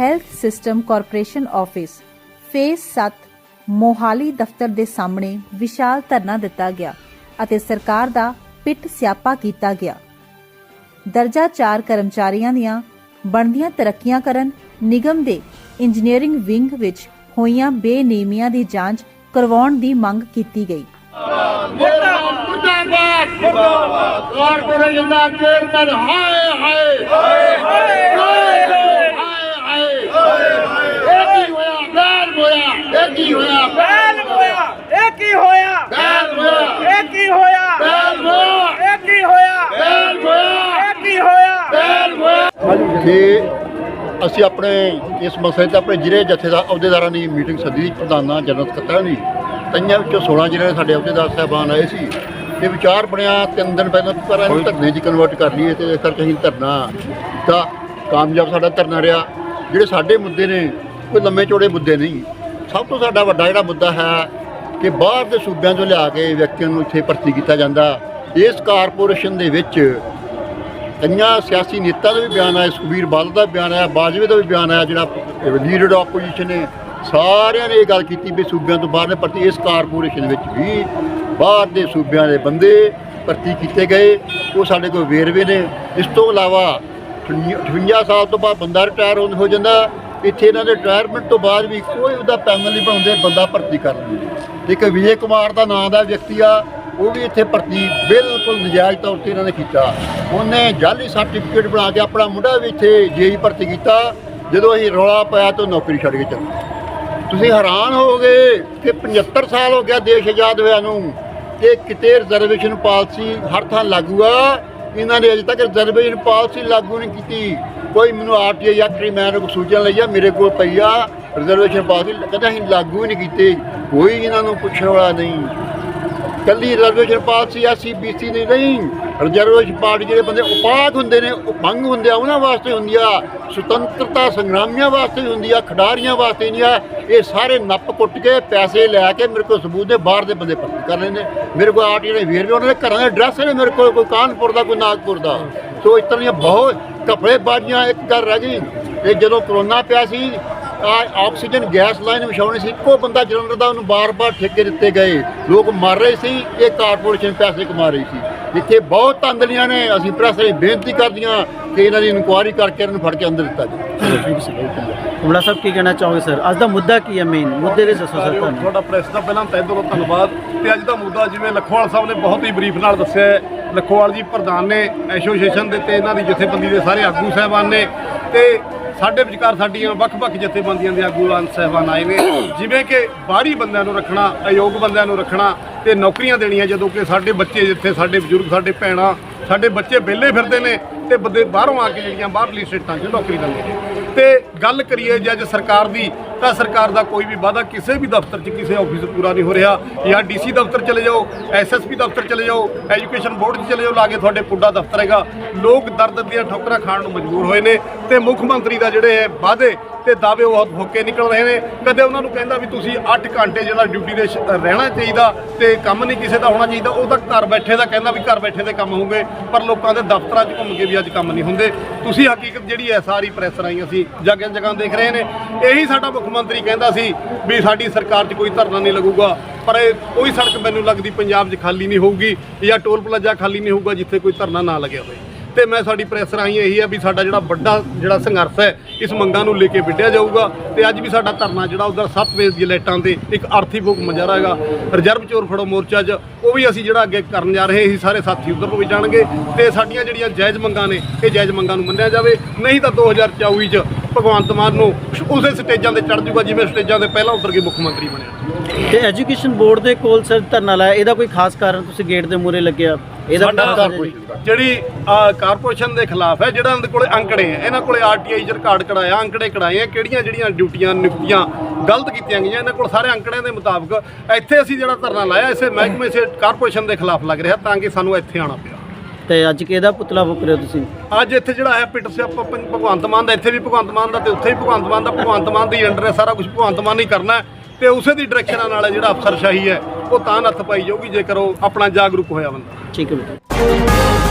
Health system corporation office, phase 7 Mohali ਦਫ਼ਤਰ ਦੇ ਸਾਹਮਣੇ ਵਿਸ਼ਾਲ ਧਰਨਾ ਦਿੱਤਾ ਗਿਆ ਅਤੇ ਸਰਕਾਰ ਦਾ ਪਿੱਟ ਸਿਆਪਾ ਕੀਤਾ ਗਿਆ। ਦਰਜਾ 4 ਕਰਮਚਾਰੀਆਂ ਦੀਆਂ ਬਣਦੀਆਂ ਤਰੱਕੀਆਂ ਕਰਨ ਨਿਗਮ ਦੇ ਇੰਜੀਨੀਅਰਿੰਗ ਵਿੰਗ ਵਿੱਚ ਹੋਈਆਂ ਬੇਨੇਮੀਆਂ ਦੀ ਜਾਂਚ ਕਰਵਾਉਣ ਦੀ ਮੰਗ ਕੀਤੀ ਗਈ। ਮੁਰਦਾਬਾਦ ਮੁਰਦਾਬਾਦ ਕਾਰਪੋਰੇਸ਼ਨ ਦਾ ਚੇਅਰਮੈਨ ਹਾਏ ਹਾਏ ਹਾਏ ਹਾਏ ਹਾਏ ਹਾਏ ਇਹ ਕੀ ਹੋਇਆ ਬੈਲ ਹੋਇਆ ਇਹ ਕੀ ਹੋਇਆ ਬੈਲ ਹੋਇਆ ਇਹ ਕੀ ਹੋਇਆ ਬੈਲ ਹੋਇਆ ਇਹ ਕੀ ਹੋਇਆ ਬੈਲ ਹੋਇਆ ਇਹ ਕੀ ਹੋਇਆ ਬੈਲ ਹੋਇਆ ਇਹ ਕੀ ਹੋਇਆ ਬੈਲ ਹੋਇਆ ਕਿ ਅਸੀਂ ਆਪਣੇ ਇਸ ਮਸਲੇ ਤੇ ਆਪਣੇ ਜ਼ਿਲ੍ਹੇ ਜਥੇਦਾਰ ਅਹੁਦੇਦਾਰਾਂ ਦੀ ਮੀਟਿੰਗ ਸੱਦੀ ਪ੍ਰਧਾਨਾਂ ਜਨਰਲ ਸਕੱਤਰਾਂ ਦੀ। ਕਈਆਂ ਵਿੱਚੋਂ 16 ਜ਼ਿਲ੍ਹੇ ਸਾਡੇ ਅਹੁਦੇਦਾਰ ਸਾਹਿਬਾਨ ਆਏ ਸੀ। ਤੇ ਵਿਚਾਰ ਬਣਿਆ ਤਿੰਨ ਦਿਨ ਪਹਿਲਾਂ ਪਰ ਅਸੀਂ ਧਰਨੇ 'ਚ ਕਨਵਰਟ ਕਰ ਲਈਏ ਤੇ ਇਸ ਕਰਕੇ ਅਸੀਂ ਧਰਨਾ ਦਾ ਕਾਮਯਾਬ ਸਾਡਾ ਧਰਨਾ ਰਿਹਾ। ਜਿਹੜੇ ਸਾਡੇ ਮੁੱਦੇ ਨੇ, ਕੋਈ ਲੰਮੇ ਚੌੜੇ ਮੁੱਦੇ ਨਹੀਂ। ਸਭ ਤੋਂ ਸਾਡਾ ਵੱਡਾ ਜਿਹੜਾ ਮੁੱਦਾ ਹੈ ਕਿ ਬਾਹਰ ਦੇ ਸੂਬਿਆਂ ਤੋਂ ਲਿਆ ਕੇ ਵਿਅਕਤੀਆਂ ਨੂੰ ਇੱਥੇ ਭਰਤੀ ਕੀਤਾ ਜਾਂਦਾ। ਇਸ ਕਾਰਪੋਰੇਸ਼ਨ ਦੇ ਵਿੱਚ ਕਈਆਂ ਸਿਆਸੀ ਨੇਤਾ ਦਾ ਵੀ ਬਿਆਨ ਆਇਆ, ਸੁਖਬੀਰ ਬਾਦਲ ਦਾ ਵੀ ਬਿਆਨ ਆਇਆ, ਬਾਜਵੇ ਦਾ ਵੀ ਬਿਆਨ ਆਇਆ, ਜਿਹੜਾ ਲੀਡਰ ਆਪੋਜੀਸ਼ਨ ਨੇ, ਸਾਰਿਆਂ ਨੇ ਇਹ ਗੱਲ ਕੀਤੀ ਵੀ ਸੂਬਿਆਂ ਤੋਂ ਬਾਹਰ ਨੇ ਭਰਤੀ, ਇਸ ਕਾਰਪੋਰੇਸ਼ਨ ਵਿੱਚ ਵੀ ਬਾਹਰ ਦੇ ਸੂਬਿਆਂ ਦੇ ਬੰਦੇ ਭਰਤੀ ਕੀਤੇ ਗਏ, ਉਹ ਸਾਡੇ ਕੋਲ ਵੇਰਵੇ ਨੇ। ਇਸ ਤੋਂ ਇਲਾਵਾ 58 ਸਾਲ ਤੋਂ ਬਾਅਦ ਬੰਦਾ ਰਿਟਾਇਰ ਹੋ ਜਾਂਦਾ, ਇੱਥੇ ਇਹਨਾਂ ਦੇ ਰਿਟਾਇਰਮੈਂਟ ਤੋਂ ਬਾਅਦ ਵੀ ਕੋਈ ਉਹਦਾ ਪੈਨਲ ਨਹੀਂ ਬਣਾਉਂਦੇ, ਬੰਦਾ ਭਰਤੀ ਕਰ ਦਿੰਦੇ ਇੱਕ ਵਿਜੇ ਕੁਮਾਰ ਦਾ ਨਾਮ ਦਾ ਵਿਅਕਤੀ ਆ ਉਹ ਵੀ ਇੱਥੇ ਭਰਤੀ ਬਿਲਕੁਲ ਨਜਾਇਜ਼ ਤੌਰ ਤੇ ਇਹਨਾਂ ਨੇ ਕੀਤਾ। ਉਹਨੇ ਜਾਲੀ ਸਰਟੀਫਿਕੇਟ ਬਣਾ ਕੇ ਆਪਣਾ ਮੁੰਡਾ ਵੀ ਇੱਥੇ ਜੇਈ ਭਰਤੀ ਕੀਤਾ, ਜਦੋਂ ਅਸੀਂ ਰੌਲਾ ਪਾਇਆ ਤਾਂ ਉਹ ਨੌਕਰੀ ਛੱਡ ਕੇ ਚੱਲ ਤੁਸੀਂ ਹੈਰਾਨ ਹੋਵੋਗੇ ਕਿ 75 ਸਾਲ ਹੋ ਗਿਆ ਦੇਸ਼ ਆਜ਼ਾਦ ਹੋਇਆ ਨੂੰ ਤੇ ਕਿਤੇ ਰਿਜ਼ਰਵੇਸ਼ਨ ਪਾਲਿਸੀ ਹਰ ਥਾਂ ਲਾਗੂ ਆ। ਇਹਨਾਂ ਨੇ ਅਜੇ ਤੱਕ ਰਿਜ਼ਰਵੇਸ਼ਨ ਪਾਲਿਸੀ ਲਾਗੂ ਨਹੀਂ ਕੀਤੀ। ਕੋਈ ਮੈਨੂੰ ਆਰਟੀਆਈ ਜਾਂ ਮੈਂ ਨੂੰ ਸੂਚਨਾ ਲਈ ਆ, ਮੇਰੇ ਕੋਲ ਪਈ ਆ। ਰਿਜ਼ਰਵੇਸ਼ਨ ਪਾਲਿਸੀ ਕਦੇ ਅਸੀਂ ਲਾਗੂ ਹੀ ਨਹੀਂ ਕੀਤੀ। ਕੋਈ ਇਹਨਾਂ ਨੂੰ ਪੁੱਛਣ ਵਾਲਾ ਨਹੀਂ। ਕੱਲੀ ਰਿਜ਼ਰਵੇਸ਼ਨ ਪਾਲਿਸੀ ਆ ਸੀਬੀਸੀ ਦੀ ਨਹੀਂ। ਰਿਜ਼ਰਵੇਸ਼ਨ ਪਾਰਟੀ ਜਿਹੜੇ ਬੰਦੇ ਉਪਾਧ ਹੁੰਦੇ ਨੇ ਉਪੰਗ ਹੁੰਦੇ ਆ, ਉਹਨਾਂ ਵਾਸਤੇ ਹੁੰਦੀ ਆ। ਸੁਤੰਤਰਤਾ ਸੰਗਰਾਮੀਆਂ ਵਾਸਤੇ ਹੁੰਦੀ ਆ, ਖਿਡਾਰੀਆਂ ਵਾਸਤੇ ਨਹੀਂ ਆ। ਇਹ ਸਾਰੇ ਨੱਪ ਕੁੱਟ ਕੇ ਪੈਸੇ ਲੈ ਕੇ ਮੇਰੇ ਕੋਲ ਸਬੂਤ ਦੇ ਬਾਹਰ ਦੇ ਬੰਦੇ ਭਰਤੀ ਕਰ ਲੈਂਦੇ ਮੇਰੇ ਕੋਲ ਆਰਟੀ ਦੇ ਵੇਰਵੇ, ਉਹਨਾਂ ਦੇ ਘਰਾਂ ਦੇ ਐਡਰੈਸ ਨੇ ਮੇਰੇ ਕੋਲ, ਕੋਈ ਕਾਨਪੁਰ ਦਾ, ਕੋਈ ਨਾਗਪੁਰ ਦਾ। ਸੋ ਇਸ ਤਰ੍ਹਾਂ ਦੀਆਂ ਬਹੁਤ ਕਪੜੇ ਬਾਜੀਆਂ ਇੱਕ ਗੱਲ ਰਹਿ ਗਈ। ਇਹ ਜਦੋਂ ਕਰੋਨਾ ਪਿਆ ਸੀ ਆ ਆਕਸੀਜਨ ਗੈਸ ਲਾਈਨ ਵਿਛਾਉਣੀ ਸੀ, ਇੱਕੋ ਬੰਦਾ ਜਲੰਧਰ ਦਾ, ਉਹਨੂੰ ਬਾਰ-ਬਾਰ ਠੇਕੇ ਦਿੱਤੇ ਗਏ। ਲੋਕ ਮਰ ਰਹੇ ਸੀ, ਇਹ ਕਾਰਪੋਰੇਸ਼ਨ ਪੈਸੇ ਕਮਾ ਰਹੀ ਸੀ। ਇੱਥੇ ਬਹੁਤ ਧਾਂਦਲੀਆਂ ਨੇ, ਅਸੀਂ ਪ੍ਰੈਸ ਲਈ ਬੇਨਤੀ ਕਰਦੀਆਂ ਕਿ ਇਹਨਾਂ ਦੀ ਇਨਕੁਆਇਰੀ ਕਰਕੇ ਇਹਨਾਂ ਨੂੰ ਫੜ ਕੇ ਅੰਦਰ ਦਿੱਤਾ ਜਾਵੇ ਕੁਮੜਾ ਸਾਹਿਬ ਕੀ ਕਹਿਣਾ ਚਾਹੋਗੇ ਸਰ? ਅੱਜ ਦਾ ਮੁੱਦਾ ਕੀ ਹੈ ਮੇਨ ਮੁੱਦੇ ਦੇ ਦੱਸੋ ਸਰ ਤੁਹਾਨੂੰ। ਤੁਹਾਡਾ ਪ੍ਰੈਸ ਦਾ ਪਹਿਲਾਂ ਤਹਿ ਦਿਲੋਂ ਧੰਨਵਾਦ। ਤੇ ਅੱਜ ਦਾ ਮੁੱਦਾ ਜਿਵੇਂ ਲਖੋਵਾਲ ਸਾਹਿਬ ਨੇ ਬਹੁਤ ਹੀ ਬਰੀਫ ਨਾਲ ਦੱਸਿਆ ਹੈ। ਲਖੋਵਾਲ ਜੀ ਪ੍ਰਧਾਨ ਨੇ ਐਸੋਸੀਏਸ਼ਨ ਦੇ ਤੇ ਇਹਨਾਂ ਦੀ ਜਥੇਬੰਦੀ ਦੇ ਸਾਰੇ ਆਗੂ ਸਾਹਿਬਾਨ ਨੇ ਤੇ ਸਾਡੇ ਵਿਚਕਾਰ ਸਾਡੀਆਂ ਵੱਖ-ਵੱਖ ਜਥੇਬੰਦੀਆਂ ਦੇ ਆਗੂਆਂ ਸਾਹਿਬਾਨ ਆਏ ਨੇ। ਜਿਵੇਂ ਕਿ ਬਾਹਰੀ ਬੰਦਿਆਂ ਨੂੰ ਰੱਖਣਾ ਅਯੋਗ ਬੰਦਿਆਂ ਨੂੰ ਰੱਖਣਾ ਤੇ ਨੌਕਰੀਆਂ ਦੇਣੀਆਂ ਜਦੋਂ ਕਿ ਸਾਡੇ ਬੱਚੇ ਜਿੱਥੇ ਸਾਡੇ ਬਜ਼ੁਰਗ ਸਾਡੇ ਭੈਣਾਂ ਸਾਡੇ ਬੱਚੇ ਵਿਹਲੇ ਫਿਰਦੇ ਨੇ ਤੇ ਬੰਦੇ ਬਾਹਰੋਂ ਆ ਕੇ ਜਿਹੜੀਆਂ ਬਾਹਰਲੀ ਸਟੇਟਾਂ 'ਚ ਨੌਕਰੀ ਲੈਂਦੇ ਨੇ। ਤੇ ਗੱਲ ਕਰੀਏ ਜੇ ਅੱਜ ਸਰਕਾਰ ਦੀ, ਤਾਂ ਸਰਕਾਰ ਦਾ ਕੋਈ ਵੀ ਵਾਅਦਾ ਕਿਸੇ ਵੀ ਦਫ਼ਤਰ 'ਚ, ਕਿਸੇ ਆਫਿਸ 'ਚ ਪੂਰਾ ਨਹੀਂ ਹੋ ਰਿਹਾ। ਜਾਂ ਡੀਸੀ ਦਫ਼ਤਰ ਚਲੇ ਜਾਓ ਐਸਐਸਪੀ ਦਫ਼ਤਰ ਚਲੇ ਜਾਓ, ਐਜੂਕੇਸ਼ਨ ਬੋਰਡ 'ਚ ਚਲੇ ਜਾਓ ਲਾਗੇ ਤੁਹਾਡੇ ਪੁੱਡਾ ਦਫ਼ਤਰ ਹੈਗਾ। ਲੋਕ ਦਰਦ ਦੀਆਂ ਠੋਕਰਾਂ ਖਾਣ ਨੂੰ ਮਜਬੂਰ ਹੋਏ ਨੇ ਤੇ ਮੁੱਖ ਮੰਤਰੀ ਦਾ ਜਿਹੜੇ ਹੈ ਵਾਅਦੇ ਤੇ ਦਾਅਵੇ ਉਹ ਫੋਕੇ ਨਿਕਲ ਰਹੇ ਨੇ। ਕਦੇ ਉਹਨਾਂ ਨੂੰ ਕਹਿੰਦਾ ਵੀ ਤੁਸੀਂ 8 ਘੰਟੇ ਜਿਹੜਾ ਡਿਊਟੀ ਦੇ ਰਹਿਣਾ ਚਾਹੀਦਾ ਤੇ ਕੰਮ ਨਹੀਂ ਕਿਸੇ ਦਾ ਹੋਣਾ ਚਾਹੀਦਾ, ਉਹ ਤਾਂ ਘਰ ਬੈਠੇ ਦਾ ਕਹਿੰਦਾ ਵੀ ਘਰ ਬੈਠੇ ਦੇ ਕੰਮ ਹੋਣਗੇ ਪਰ ਲੋਕਾਂ ਦੇ ਦਫ਼ਤਰਾਂ 'ਚ ਘੁੰਮ ਕੇ ਵੀ ਅੱਜ ਕੰਮ ਨਹੀਂ ਹੁੰਦੇ। ਤੁਸੀਂ ਹਕੀਕਤ ਜਿਹੜੀ ਹੈ ਸਾਰੀ ਪ੍ਰੈਸ ਰਾਹੀਂ ਅਸੀਂ ਜਗ੍ਹਾ ਜਗ੍ਹਾ ਦੇਖ ਰਹੇ ਨੇ। ਇਹੀ ਸਾਡਾ ਮੁੱਖ ਮੰਤਰੀ ਕਹਿੰਦਾ ਸੀ ਵੀ ਸਾਡੀ ਸਰਕਾਰ 'ਚ ਕੋਈ ਧਰਨਾ ਨਹੀਂ ਲੱਗੂਗਾ, ਪਰ ਇਹ ਕੋਈ ਸੜਕ ਮੈਨੂੰ ਲੱਗਦੀ ਪੰਜਾਬ 'ਚ ਖਾਲੀ ਨਹੀਂ ਹੋਊਗੀ ਜਾਂ ਟੋਲ ਪਲਾਜ਼ਾ ਖਾਲੀ ਨਹੀਂ ਹੋਊਗਾ ਜਿੱਥੇ ਕੋਈ ਧਰਨਾ ਨਾ ਲੱਗਿਆ ਹੋਵੇ। ਤੇ ਮੈਂ ਸਾਡੀ ਪ੍ਰੈਸ ਰਾਹੀਂ ਇਹੀ ਆ ਵੀ ਸਾਡਾ ਜਿਹੜਾ ਵੱਡਾ ਜਿਹੜਾ ਸੰਘਰਸ਼ ਹੈ, ਇਸ ਮੰਗਾਂ ਨੂੰ ਲੈ ਕੇ ਵਿੱਢਿਆ ਜਾਊਗਾ ਤੇ ਅੱਜ ਵੀ ਸਾਡਾ ਧਰਨਾ ਜਿਹੜਾ ਉਧਰ 7 ਵਜੇ ਦੀ ਲਾਈਟਾਂ ਤੇ ਇੱਕ ਆਰਥੀ ਫੂਕ ਮੁਜ਼ਾਹਰਾ ਹੈਗਾ। ਰਿਜ਼ਰਵ ਚੋਰ ਫੜੋ ਮੋਰਚਾ 'ਚ ਉਹ ਵੀ ਅਸੀਂ ਜਿਹੜਾ ਅੱਗੇ ਕਰਨ ਜਾ ਰਹੇ ਸੀ ਸਾਰੇ ਸਾਥੀ ਉਧਰ ਨੂੰ ਵੀ ਜਾਣਗੇ ਤੇ ਸਾਡੀਆਂ ਜਿਹੜੀਆਂ ਜਾਇਜ਼ ਮੰਗਾਂ ਨੇ, ਇਹ ਜਾਇਜ਼ ਮੰਗਾਂ ਨੂੰ ਮੰਨਿਆ ਜਾਵੇ। ਨਹੀਂ ਤਾਂ 2024 'ਚ ਭਗਵੰਤ ਮਾਨ ਨੂੰ ਉਸੇ ਸਟੇਜਾਂ ਤੇ ਚੜ ਜਾਊਗਾ ਜਿਵੇਂ ਸਟੇਜਾਂ ਤੇ ਪਹਿਲਾਂ ਉਤਰ ਕੇ ਮੁੱਖ ਮੰਤਰੀ ਬਣਿਆ। ਤੇ ਐਜੂਕੇਸ਼ਨ ਬੋਰਡ ਦੇ ਕੋਲ ਸਰ ਧਰਨਾ ਲਾਇਆ ਇਹਦਾ ਕੋਈ ਖਾਸ ਕਾਰਨ ਤੁਸੀਂ ਗੇਟ ਦੇ ਮੂਹਰੇ ਲੱਗਿਆ? ਇਹਦਾ। ਜਿਹੜੀ ਕਾਰਪੋਰੇਸ਼ਨ ਦੇ ਖਿਲਾਫ ਹੈ ਜਿਹੜਾ ਇਹਨਾਂ ਕੋਲੇ ਅੰਕੜੇ ਹੈ ਇਹਨਾਂ ਕੋਲੇ ਆਰਟੀਆਈ ਚ ਰਿਕਾਰਡ ਕਢਾਇਆ ਅੰਕੜੇ ਕਢਾਏ ਆ ਕਿਹੜੀਆਂ ਜਿਹੜੀਆਂ ਡਿਊਟੀਆਂ ਨਿਯੁਕਤੀਆਂ ਗਲਤ ਕੀਤੀਆਂ ਗਈਆਂ ਇਹਨਾਂ ਕੋਲ ਸਾਰੇ ਅੰਕੜਿਆਂ ਦੇ ਮੁਤਾਬਕ ਇੱਥੇ ਅਸੀਂ ਜਿਹੜਾ ਧਰਨਾ ਲਾਇਆ ਇਸੇ ਮਹਿਕਮੇ ਸੇ ਕਾਰਪੋਰੇਸ਼ਨ ਦੇ ਖਿਲਾਫ ਲੱਗ ਰਿਹਾ ਤਾਂ ਕਿ ਸਾਨੂੰ ਇੱਥੇ ਆਉਣਾ ਪਿਆ। ਤੇ ਅੱਜ ਕਿਹਦਾ ਪੁਤਲਾ ਫੁੱਕ ਰਹੇ ਹੋ ਤੁਸੀਂ? ਅੱਜ ਇੱਥੇ ਜਿਹੜਾ ਹੈ ਪਿੱਟ ਸਿਆਪਾ ਭਗਵੰਤ ਮਾਨ ਦਾ ਇੱਥੇ ਵੀ ਭਗਵੰਤ ਮਾਨ ਦਾ ਤੇ ਉੱਥੇ ਵੀ ਭਗਵੰਤ ਮਾਨ ਦਾ ਭਗਵੰਤ ਮਾਨ ਦੀ ਅੰਡਰ ਹੈ ਸਾਰਾ ਕੁਝ ਭਗਵੰਤ ਮਾਨ ਹੀ ਕਰਨਾ ਤੇ ਉਸੇ ਦੀ ਡਾਇਰੈਕਸ਼ਨ ਨਾਲ ਜਿਹੜਾ ਅਫਸਰਸ਼ਾਹੀ ਹੈ ਉਹ ਤਾਂ ਨੱਥ ਪਾਈ ਜਾਊਗੀ ਜੇਕਰ ਉਹ ਆਪਣਾ ਜਾਗਰੂਕ ਹੋਇਆ ਬੰਦਾ। ਠੀਕ ਹੈ ਬੇਟਾ।